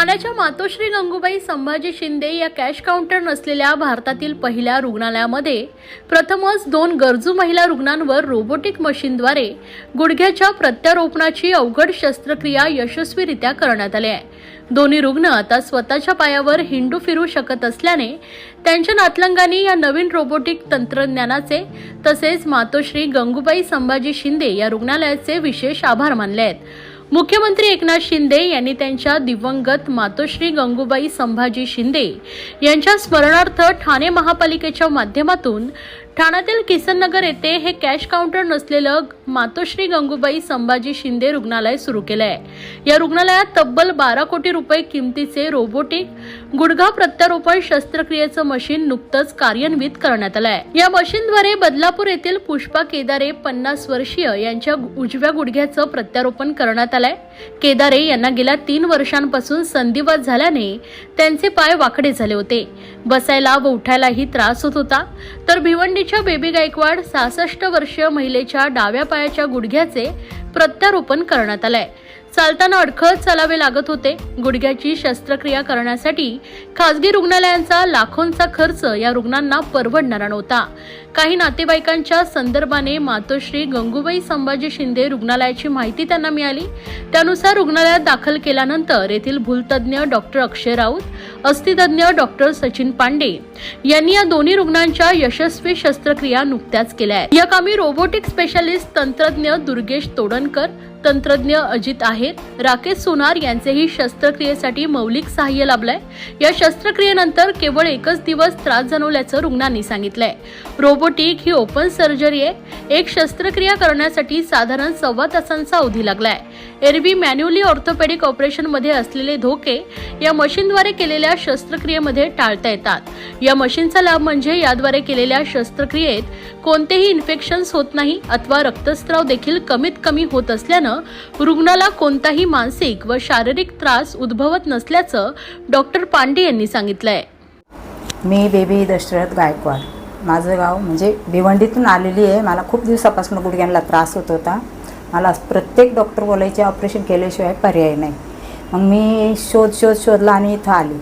ठाण्याच्या मातोश्री गंगूबाई संभाजी शिंदे या cash counter नसलेल्या भारतातील पहिल्या रुग्णालयामध्ये प्रथमच दोन गरजू महिला रुग्णांवर रोबोटिक मशीनद्वारे गुडघ्याच्या प्रत्यारोपणाची अवघड शस्त्रक्रिया यशस्वीरित्या करण्यात आली आहे. दोन्ही रुग्ण आता स्वतःच्या पायावर हिंडू फिरू शकत असल्याने त्यांच्या नातलंगांनी या नवीन रोबोटिक तंत्रज्ञानाचे तसेच मातोश्री गंगूबाई संभाजी शिंदे या रुग्णालयाचे विशेष आभार मानले आहेत. मुख्यमंत्री एकनाथ शिंदे यांनी त्यांच्या दिवंगत मातोश्री गंगूबाई संभाजी शिंदे यांच्या स्मरणार्थ ठाणे महापालिकेच्या माध्यमातून ठाण्यातील किसननगर येथे हे कॅश काउंटर नसलेलं मातोश्री गंगूबाई संभाजी शिंदे रुग्णालय सुरू केलं आहे या रुग्णालयात तब्बल बारा कोटी रुपये किमतीचे रोबोटिक गुडघा प्रत्यारोपण शस्त्रक्रियेचं मशीन नुकतंच कार्यान्वित करण्यात आलं आहे या मशीनद्वारे बदलापूर येथील पुष्पा केदारे पन्नास वर्षीय यांच्या उजव्या गुडघ्याचं प्रत्यारोपण करण्यात आलंय. केदारे यांना गेल्या तीन वर्षांपासून संधिवात झाल्याने त्यांचे पाय वाकडे झाले होते. बसायला व उठायलाही त्रास होत होता. तर मुंबईच्या बेबी गायकवाड सहासष्ट वर्षीय महिलेच्या डाव्या पायाच्या गुडघ्याचे प्रत्यारोपण करण्यात आलंय. चालताना अडखळत चालावे लागत होते. गुडघ्याची शस्त्रक्रिया करण्यासाठी खासगी रुग्णालयांचा लाखोंचा खर्च या रुग्णांना परवडणारा नव्हता. काही नातेवाईकांच्या संदर्भाने मातोश्री गंगूबाई संभाजी शिंदे रुग्णालयाची माहिती त्यांना मिळाली. त्यानुसार रुग्णालयात दाखल केल्यानंतर येथील भूलतज्ज्ञ डॉक्टर अक्षय राऊत अस्थितज्ञ डॉक्टर सचिन पांडे यांनी या दोन्ही रुग्णांच्या यशस्वी शस्त्रक्रिया नुकत्याच केल्या आहेत. या कामी रोबोटिक स्पेशालिस्ट तंत्रज्ञ दुर्गेश तोडणकर तंत्रज्ञ अजित आहेत राकेश सोनार यांचेही शस्त्रक्रियेसाठी मौलिक सहाय्य लाभलंय. या शस्त्रक्रियेनंतर केवळ एकच दिवस त्रास जाणवल्याचं रुग्णांनी सांगितलंय. रोबोटिक ही ओपन सर्जरी आहे. एक शस्त्रक्रिया करण्यासाठी साधारण सव्वा तासांचा अवधी लागलाय. एरवी मॅन्युअली ऑर्थोपेडिक ऑपरेशनमध्ये असलेले धोके या मशीनद्वारे केलेल्या शस्त्रक्रियेमध्ये टाळता येतात. या मशीनचा लाभ म्हणजे याद्वारे केलेल्या शस्त्रक्रियेत कोणतेही इन्फेक्शन्स होत नाही अथवा रक्तस्राव देखील कमीत कमी होत असल्यानं रुग्णाला कोणताही मानसिक व शारीरिक त्रास उद्भवत नसल्याचं डॉक्टर पांडे यांनी सांगितलंय. मी बेबी दशरथ गायकवाड. माझं गाव म्हणजे भिवंडीतून आलेली आहे. मला खूप दिवसापासून गुडघ्यांना त्रास होत होता. मला प्रत्येक डॉक्टर बोलायचे ऑपरेशन केल्याशिवाय पर्याय नाही. मग मी शोध शोध शोधला आणि इथं आली.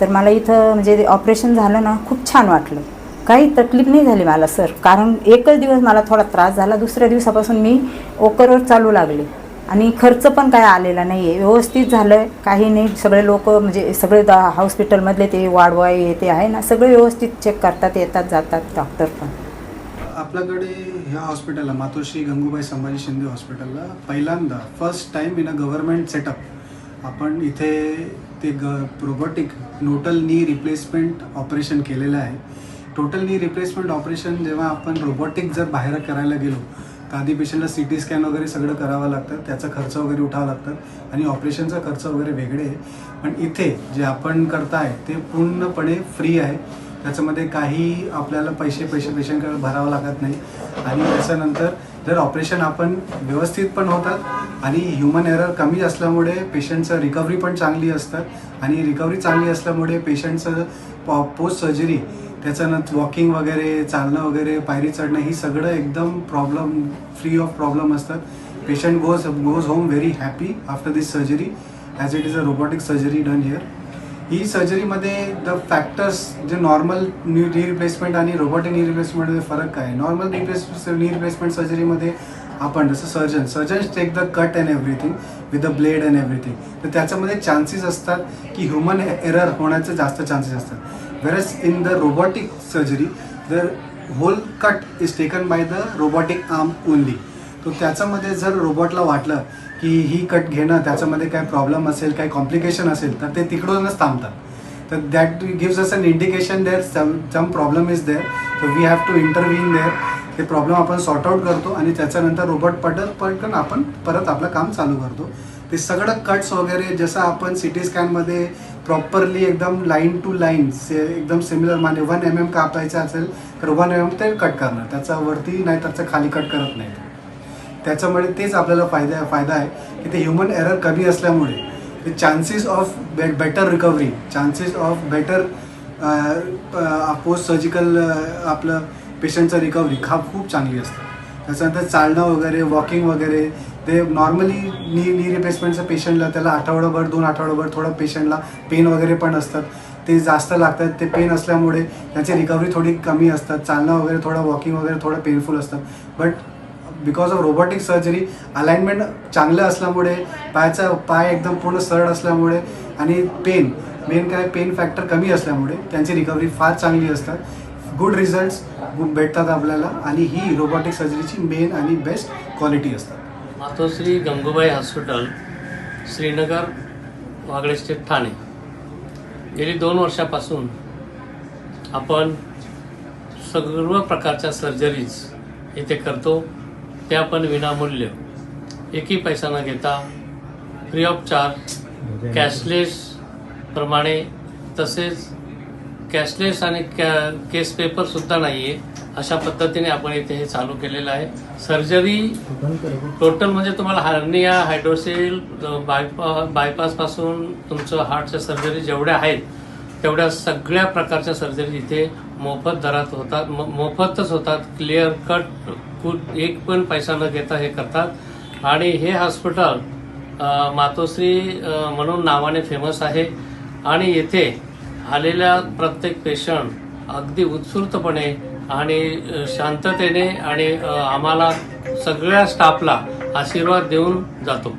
तर मला इथं म्हणजे ऑपरेशन झालं ना खूप छान वाटलं. काही तकलीफ नाही झाली मला सर कारण एकच दिवस मला थोडा त्रास झाला दुसऱ्या दिवसापासून मी ओकरवर चालू लागले. आणि खर्च पण काय आलेला नाही आहे व्यवस्थित झालं काही नाही. सगळे लोक म्हणजे सगळे द हॉस्पिटलमधले ते वाढवाय हे ते आहे ना सगळे व्यवस्थित चेक करतात येतात जातात डॉक्टर पण. आपल्याकडे ह्या हॉस्पिटलला मातोश्री गंगूबाई संभाजी शिंदे हॉस्पिटलला पहिल्यांदा first time in a government setup आपण इथे ते ग रोबोटिक नोटल नी रिप्लेसमेंट ऑपरेशन केलेलं आहे. टोटल नी रिप्लेसमेंट ऑपरेशन जेव्हा आपण रोबोटिक जर बाहेर करायला गेलो तर आधी पेशंटला सी टी स्कॅन वगैरे सगळं करावं लागतं त्याचा खर्च वगैरे उठावा लागतात आणि ऑपरेशनचा खर्च वगैरे वेगळे आहे. पण इथे जे आपण करताय ते पूर्णपणे फ्री आहे. त्याच्यामध्ये काही आपल्याला पैसे पैसे पेशंटकडे भरावं लागत नाही. आणि त्याच्यानंतर जर ऑपरेशन आपण व्यवस्थित पण होतात आणि ह्युमन एरर कमी असल्यामुळे पेशंटचं रिकव्हरी पण चांगली असतात आणि रिकव्हरी चांगली असल्यामुळे पेशंटचं पॉ पोस्ट सर्जरी त्याच्यानंतर वॉकिंग वगैरे चालणं वगैरे पायरी चढणं ही सगळं एकदम प्रॉब्लेम फ्री ऑफ प्रॉब्लेम असतात. Patient goes goes home very happy after this surgery as it is a robotic surgery done here ही सर्जरीमध्ये द फॅक्टर्स जे नॉर्मल नी नी रिप्लेसमेंट आणि रोबोटिक नी रिप्लेसमेंटमध्ये फरक काय? नॉर्मल रिप्लेस नी रिप्लेसमेंट सर्जरीमध्ये आपण जसं surgeon surgeons take the cut and everything with the blade and everything तर त्याच्यामध्ये चान्सेस असतात की ह्युमन एरर होण्याचे जास्त चान्सेस असतात. Versus in the robotic surgery the whole cut is taken by the robotic arm only तो त्याच्यामध्ये जर रोबोटला वाटलं की ही कट घेणं त्याच्यामध्ये काय प्रॉब्लेम असेल काय कॉम्प्लिकेशन असेल तर ते तिकडूनच थांबतात. तर that gives us an indication there some some problem is there तर we have to intervene there ते प्रॉब्लेम आपण सॉर्ट आउट करतो आणि त्याच्यानंतर रोबोट पटल पटकन आपण परत आपलं काम चालू करतो. ते सगळं कट्स वगैरे जसं आपण सी टी स्कॅनमध्ये प्रॉपरली एकदम लाईन टू लाईन से एकदम सिमिलर माने वन एम एम कापायचं असेल तर वन एम एम ते कट करणार. त्याच्यावरती नाही त्याचं खाली कट करत नाही त्याच्यामुळे तेच आपल्याला फायदा फायदा आहे की ते ह्युमन एरर कमी असल्यामुळे ते चान्सेस ऑफ बे better recovery chances of better post surgical आपलं पेशंटचं रिकव्हरी हा खूप चांगली असते. त्याच्यानंतर चालणं वगैरे वॉकिंग वगैरे ते नॉर्मली नी नी रिप्लेसमेंटचं पेशंटला त्याला आठवडाभर दोन आठवडाभर थोडं पेशंटला पेन वगैरे पण असतात. ते जास्त लागतात ते पेन असल्यामुळे त्यांची रिकव्हरी थोडी कमी असतात. चालणं वगैरे थोडं वॉकिंग वगैरे थोडं पेनफुल असतं. But because of robotic surgery alignment चांगलं असल्यामुळे पायाचा पाय एकदम पूर्ण सरळ असल्यामुळे आणि पेन मेन काय पेन फॅक्टर कमी असल्यामुळे त्यांची रिकव्हरी फार चांगली असतात. गुड रिझल्ट्स भेटतात आपल्याला आणि ही रोबोटिक सर्जरीची मेन आणि बेस्ट क्वालिटी असतात. Matoshri Gangubai hospital Shrinagar Wagle estate Thane. गेली दोन वर्षापासून आपण सर्व प्रकारच्या सर्जरीज इथे करतो. त्या पण विनामूल्य. एकही पैसा न घेता फ्री ऑफ चार्ज कॅशलेस प्रमाणे तसेच कॅशलेस आणि कॅ केस पेपरसुद्धा नाही आहे अशा पद्धतीने आपण इथे हे चालू केलेलं आहे. सर्जरी टोटल म्हणजे तुम्हाला हार्निया हायड्रोसिल बायपा बायपासपासून तुमचं हार्टच्या सर्जरी जेवढ्या आहेत तेवढ्या सगळ्या प्रकारच्या सर्जरी इथे मोफत दरात होतात. म- मोफतच होतात. क्लिअर कट कुठ एक पण पैसा न घेता हे करतात. आणि हे हॉस्पिटल मातोश्री म्हणून नावाने फेमस आहे. आणि येथे आलेल्या प्रत्येक पेशंट अगदी उत्स्फूर्तपणे आणि शांततेने आणि आम्हाला सगळ्या स्टाफला आशीर्वाद देऊन जातो.